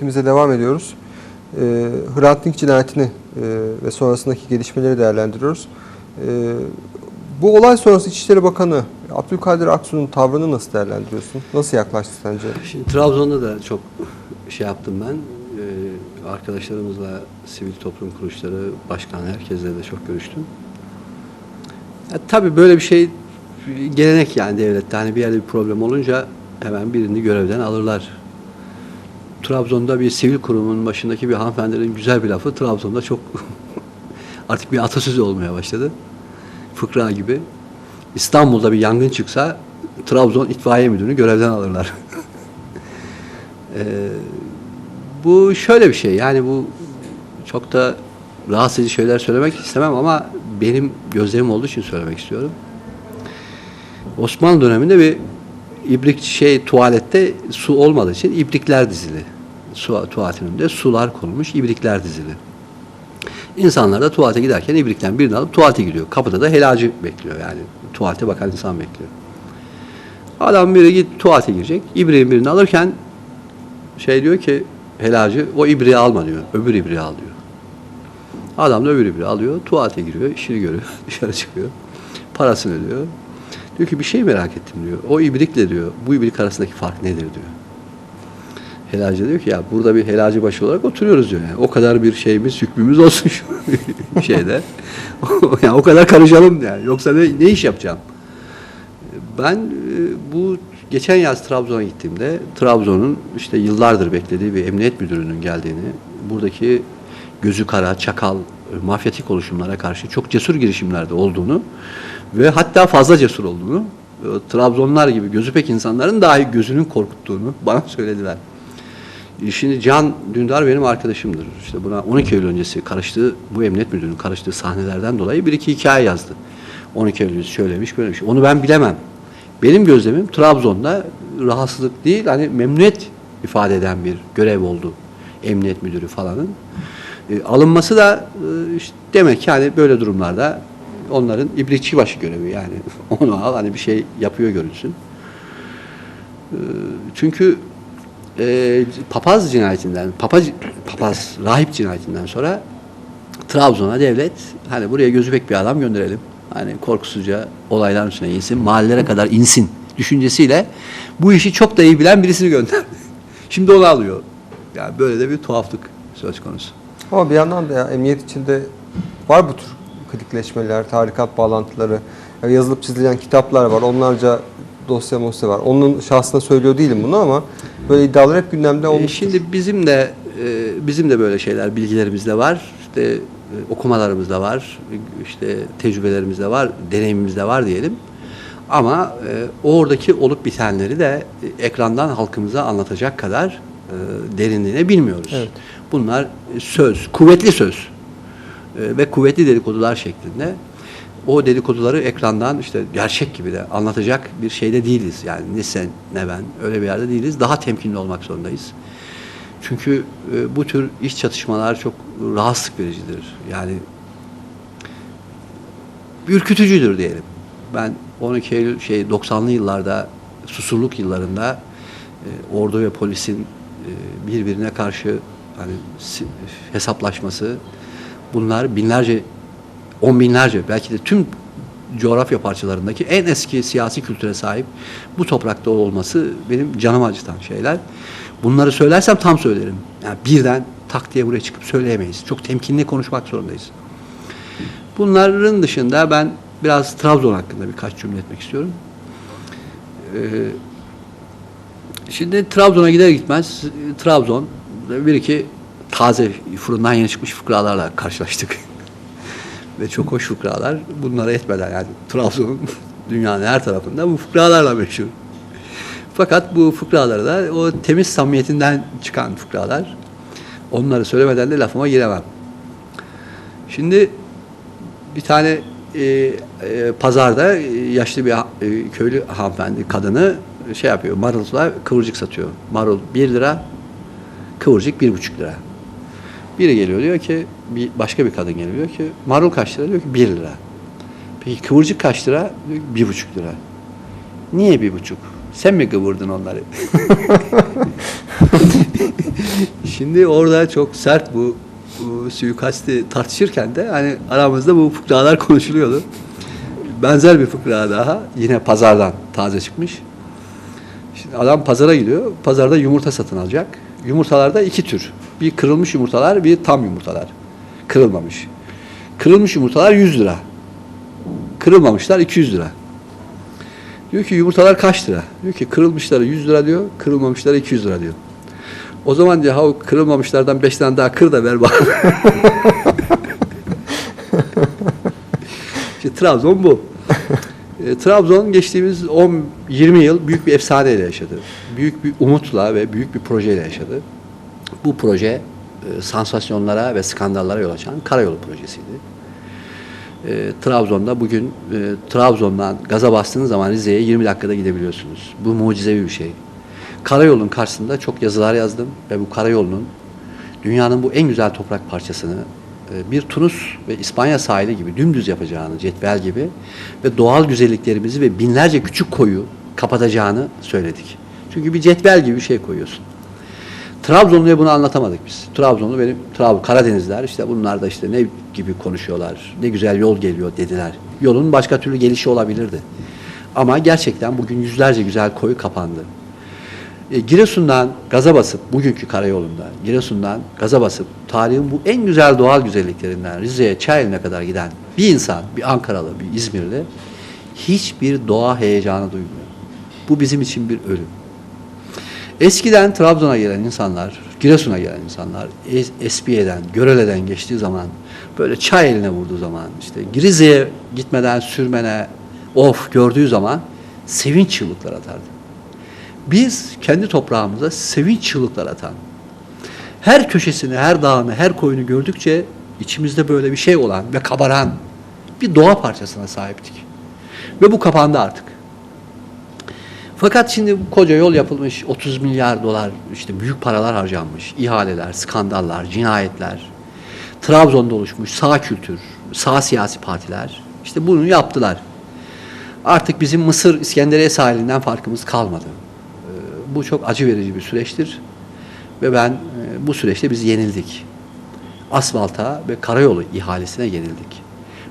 Sohbetimize devam ediyoruz. Ee, Hrant Dink cinayetini e, ve sonrasındaki gelişmeleri değerlendiriyoruz. Ee, bu olay sonrası İçişleri Bakanı Abdülkadir Aksu'nun tavrını nasıl değerlendiriyorsun? Nasıl yaklaştı sence? Şimdi Trabzon'da da çok şey yaptım ben. Ee, arkadaşlarımızla, sivil toplum kuruluşları, başkan herkesle de çok görüştüm. Ya, tabii böyle bir şey gelenek yani devlette. Hani bir yerde bir problem olunca hemen birini görevden alırlar. Trabzon'da bir sivil kurumun başındaki bir hanımefendinin güzel bir lafı Trabzon'da çok artık bir atasözü olmaya başladı. Fıkra gibi. İstanbul'da bir yangın çıksa Trabzon itfaiye müdürünü görevden alırlar. Ee, bu şöyle bir şey yani bu çok da rahatsız edici şeyler söylemek istemem ama benim gözlemim olduğu için söylemek istiyorum. Osmanlı döneminde bir ibrik şey tuvalette su olmadığı için ibrikler dizili. Su, tuvaletin önünde sular konulmuş, ibrikler dizili. İnsanlar da tuvalete giderken ibrikten birini alıp tuvalete gidiyor. Kapıda da helacı bekliyor yani. Tuvalete bakan insan bekliyor. Adam biri git tuvalete girecek. İbriğin birini alırken şey diyor ki helacı o ibriği alma diyor. Öbür ibriği al diyor. Adam da öbür ibriği alıyor. Tuvalete giriyor. işini görüyor. Dışarı çıkıyor. Parasını ödüyor. Diyor ki bir şey merak ettim diyor. O ibrikle diyor bu ibrik arasındaki fark nedir diyor. Helacı diyor ki ya burada bir helacı başı olarak oturuyoruz diyor. Yani. O kadar bir şeyimiz, hükmümüz olsun şu şeyde. yani o kadar karışalım yani. Yoksa ne, ne iş yapacağım? Ben e, bu geçen yaz Trabzon'a gittiğimde Trabzon'un işte yıllardır beklediği bir emniyet müdürünün geldiğini, buradaki gözü kara, çakal, e, mafyatik oluşumlara karşı çok cesur girişimlerde olduğunu ve hatta fazla cesur olduğunu, e, Trabzonlar gibi gözü pek insanların dahi gözünün korkuttuğunu bana söylediler. E, Şimdi Can Dündar benim arkadaşımdır. İşte buna 12 Eylül öncesi karıştığı, bu emniyet müdürünün karıştığı sahnelerden dolayı bir iki hikaye yazdı. 12 Eylül şöylemiş, böylemiş. Onu ben bilemem. Benim gözlemim Trabzon'da rahatsızlık değil, hani memnuniyet ifade eden bir görev oldu. Emniyet müdürü falanın. E, alınması da e, işte demek ki hani böyle durumlarda onların ibrikçi başı görevi yani. Onu al hani bir şey yapıyor görünsün. E, çünkü e, papaz cinayetinden, papaz, papaz rahip cinayetinden sonra Trabzon'a devlet hani buraya gözü pek bir adam gönderelim. Hani korkusuzca olayların üstüne insin, mahallelere kadar insin düşüncesiyle bu işi çok da iyi bilen birisini gönderdi. Şimdi onu alıyor. Yani böyle de bir tuhaflık söz konusu. Ama bir yandan da ya, emniyet içinde var bu tür klikleşmeler, tarikat bağlantıları, ya yazılıp çizilen kitaplar var, onlarca dosya mosya var. Onun şahsına söylüyor değilim bunu ama böyle iddialar hep gündemde E, olmuş. şimdi bizim de e, bizim de böyle şeyler bilgilerimiz de var. İşte e, okumalarımız da var. işte tecrübelerimiz de var, deneyimimiz de var diyelim. Ama oradaki olup bitenleri de ekrandan halkımıza anlatacak kadar derinliğine bilmiyoruz. Evet. Bunlar söz, kuvvetli söz ve kuvvetli dedikodular şeklinde. O dedikoduları ekrandan işte gerçek gibi de anlatacak bir şeyde değiliz. Yani ne sen ne ben öyle bir yerde değiliz. Daha temkinli olmak zorundayız. Çünkü e, bu tür iş çatışmalar çok rahatsızlık vericidir. Yani ürkütücüdür diyelim. Ben 12 Eylül şey 90'lı yıllarda susurluk yıllarında e, ordu ve polisin e, birbirine karşı hani hesaplaşması bunlar binlerce on binlerce belki de tüm coğrafya parçalarındaki en eski siyasi kültüre sahip bu toprakta olması benim canımı acıtan şeyler. Bunları söylersem tam söylerim. Yani birden tak diye buraya çıkıp söyleyemeyiz. Çok temkinli konuşmak zorundayız. Bunların dışında ben biraz Trabzon hakkında birkaç cümle etmek istiyorum. Ee, şimdi Trabzon'a gider gitmez Trabzon bir iki taze fırından yeni çıkmış fıkralarla karşılaştık. Ve çok hoş fıkralar. Bunlara etmeden yani Trabzon'un dünyanın her tarafında bu fıkralarla meşhur. Fakat bu fıkraları da o temiz samimiyetinden çıkan fıkralar. Onları söylemeden de lafıma giremem. Şimdi bir tane e, e, pazarda yaşlı bir e, köylü hanımefendi kadını şey yapıyor marulla kıvırcık satıyor. Marul 1 lira, kıvırcık 1,5 lira. Biri geliyor diyor ki bir başka bir kadın geliyor diyor ki marul kaç lira diyor ki 1 lira. Peki kıvırcık kaç lira? Diyor ki 1,5 lira. Niye bir buçuk? Sen mi kıvırdın onları? Şimdi orada çok sert bu, bu suikasti tartışırken de hani aramızda bu fıkralar konuşuluyordu. Benzer bir fıkra daha yine pazardan taze çıkmış. Şimdi adam pazara gidiyor. Pazarda yumurta satın alacak. Yumurtalarda iki tür. Bir kırılmış yumurtalar, bir tam yumurtalar. Kırılmamış. Kırılmış yumurtalar 100 lira. Kırılmamışlar 200 lira. Diyor ki yumurtalar kaç lira? Diyor ki kırılmışları 100 lira diyor, kırılmamışları 200 lira diyor. O zaman diyor ha kırılmamışlardan 5 tane daha kır da ver bana. işte Trabzon bu. E, Trabzon geçtiğimiz 10 20 yıl büyük bir efsaneyle yaşadı. Büyük bir umutla ve büyük bir projeyle yaşadı. Bu proje e, sansasyonlara ve skandallara yol açan karayolu projesiydi. E, Trabzon'da bugün e, Trabzon'dan gaza bastığınız zaman Rize'ye 20 dakikada gidebiliyorsunuz. Bu mucizevi bir şey. Karayolun karşısında çok yazılar yazdım ve bu karayolunun dünyanın bu en güzel toprak parçasını bir Tunus ve İspanya sahili gibi dümdüz yapacağını, cetvel gibi ve doğal güzelliklerimizi ve binlerce küçük koyu kapatacağını söyledik. Çünkü bir cetvel gibi bir şey koyuyorsun. Trabzonlu'ya bunu anlatamadık biz. Trabzonlu benim Trabzon Karadenizler işte bunlar da işte ne gibi konuşuyorlar. Ne güzel yol geliyor dediler. Yolun başka türlü gelişi olabilirdi. Ama gerçekten bugün yüzlerce güzel koyu kapandı. E, Giresun'dan gaza basıp bugünkü karayolunda Giresun'dan gaza basıp tarihin bu en güzel doğal güzelliklerinden Rize'ye Çayeli'ne kadar giden bir insan, bir Ankaralı, bir İzmirli hiçbir doğa heyecanı duymuyor. Bu bizim için bir ölüm. Eskiden Trabzon'a gelen insanlar, Giresun'a gelen insanlar Es- Espiye'den, Görele'den geçtiği zaman böyle çay eline vurduğu zaman işte Rize'ye gitmeden sürmene of gördüğü zaman sevinç çığlıklar atardı. Biz kendi toprağımıza sevinç çığlıklar atan, her köşesini, her dağını, her koyunu gördükçe içimizde böyle bir şey olan ve kabaran bir doğa parçasına sahiptik. Ve bu kapandı artık. Fakat şimdi koca yol yapılmış, 30 milyar dolar işte büyük paralar harcanmış, ihaleler, skandallar, cinayetler, Trabzon'da oluşmuş sağ kültür, sağ siyasi partiler işte bunu yaptılar. Artık bizim Mısır İskenderiye sahilinden farkımız kalmadı. Bu çok acı verici bir süreçtir ve ben e, bu süreçte biz yenildik. Asfalta ve karayolu ihalesine yenildik.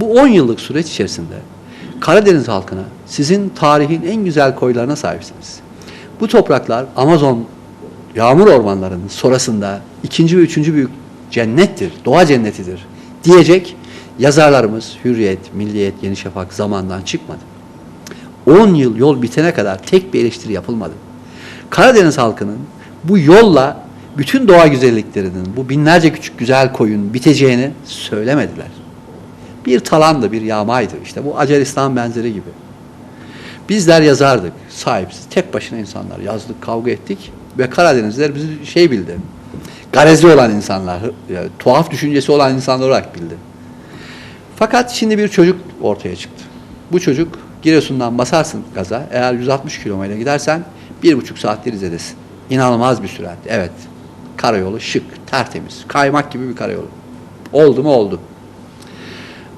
Bu 10 yıllık süreç içerisinde Karadeniz halkına sizin tarihin en güzel koylarına sahipsiniz. Bu topraklar Amazon yağmur ormanlarının sonrasında ikinci ve üçüncü büyük cennettir, doğa cennetidir diyecek yazarlarımız Hürriyet, Milliyet, Yeni Şafak zamandan çıkmadı. 10 yıl yol bitene kadar tek bir eleştiri yapılmadı. Karadeniz halkının bu yolla bütün doğa güzelliklerinin, bu binlerce küçük güzel koyun biteceğini söylemediler. Bir talandı, bir yağmaydı. İşte bu Acaristan benzeri gibi. Bizler yazardık, sahipsiz, tek başına insanlar yazdık, kavga ettik ve Karadenizler bizi şey bildi. Garezi olan insanlar, yani tuhaf düşüncesi olan insanlar olarak bildi. Fakat şimdi bir çocuk ortaya çıktı. Bu çocuk Giresun'dan basarsın gaza. Eğer 160 kilometre gidersen bir buçuk saatte Rize'desin. İnanılmaz bir sürat. Evet. Karayolu şık, tertemiz. Kaymak gibi bir karayolu. Oldu mu oldu.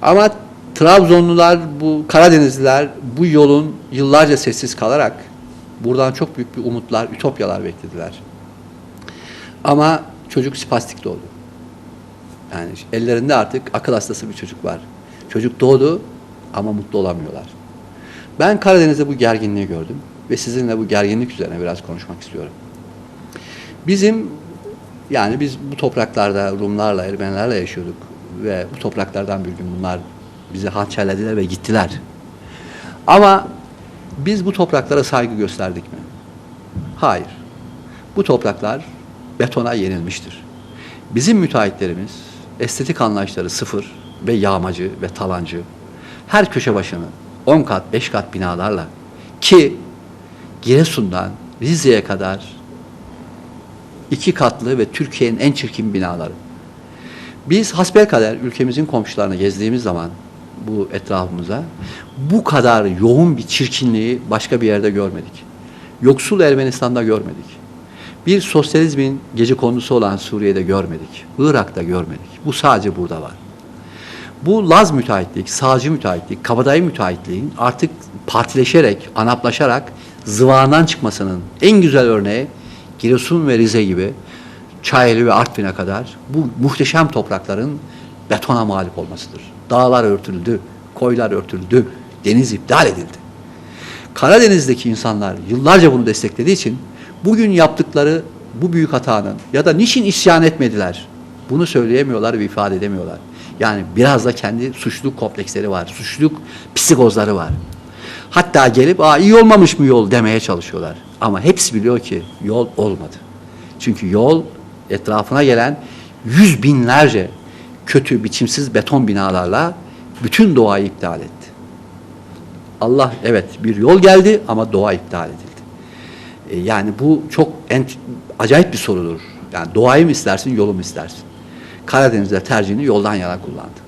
Ama Trabzonlular, bu Karadenizliler bu yolun yıllarca sessiz kalarak buradan çok büyük bir umutlar, ütopyalar beklediler. Ama çocuk spastik doğdu. Yani ellerinde artık akıl hastası bir çocuk var. Çocuk doğdu ama mutlu olamıyorlar. Ben Karadeniz'de bu gerginliği gördüm ve sizinle bu gerginlik üzerine biraz konuşmak istiyorum. Bizim yani biz bu topraklarda Rumlarla, Ermenilerle yaşıyorduk ve bu topraklardan bir gün bunlar bizi hançerlediler ve gittiler. Ama biz bu topraklara saygı gösterdik mi? Hayır. Bu topraklar betona yenilmiştir. Bizim müteahhitlerimiz estetik anlayışları sıfır ve yağmacı ve talancı. Her köşe başını 10 kat, 5 kat binalarla ki Giresun'dan Rize'ye kadar iki katlı ve Türkiye'nin en çirkin binaları. Biz hasbelkader ülkemizin komşularını gezdiğimiz zaman bu etrafımıza bu kadar yoğun bir çirkinliği başka bir yerde görmedik. Yoksul Ermenistan'da görmedik. Bir sosyalizmin gece konusu olan Suriye'de görmedik. Irak'ta görmedik. Bu sadece burada var. Bu Laz müteahhitlik, sağcı müteahhitlik, kabadayı müteahhitliğin artık partileşerek, anaplaşarak zıvağından çıkmasının en güzel örneği Giresun ve Rize gibi Çayeli ve Artvin'e kadar bu muhteşem toprakların betona mağlup olmasıdır. Dağlar örtüldü, koylar örtüldü, deniz iptal edildi. Karadeniz'deki insanlar yıllarca bunu desteklediği için bugün yaptıkları bu büyük hatanın ya da niçin isyan etmediler bunu söyleyemiyorlar ve ifade edemiyorlar. Yani biraz da kendi suçluluk kompleksleri var, suçluluk psikozları var. Hatta gelip Aa, iyi olmamış mı yol demeye çalışıyorlar. Ama hepsi biliyor ki yol olmadı. Çünkü yol etrafına gelen yüz binlerce kötü biçimsiz beton binalarla bütün doğayı iptal etti. Allah evet bir yol geldi ama doğa iptal edildi. E, yani bu çok ent- acayip bir sorudur. Yani doğayı mı istersin, yolu mu istersin? Karadeniz'de tercihini yoldan yana kullandı.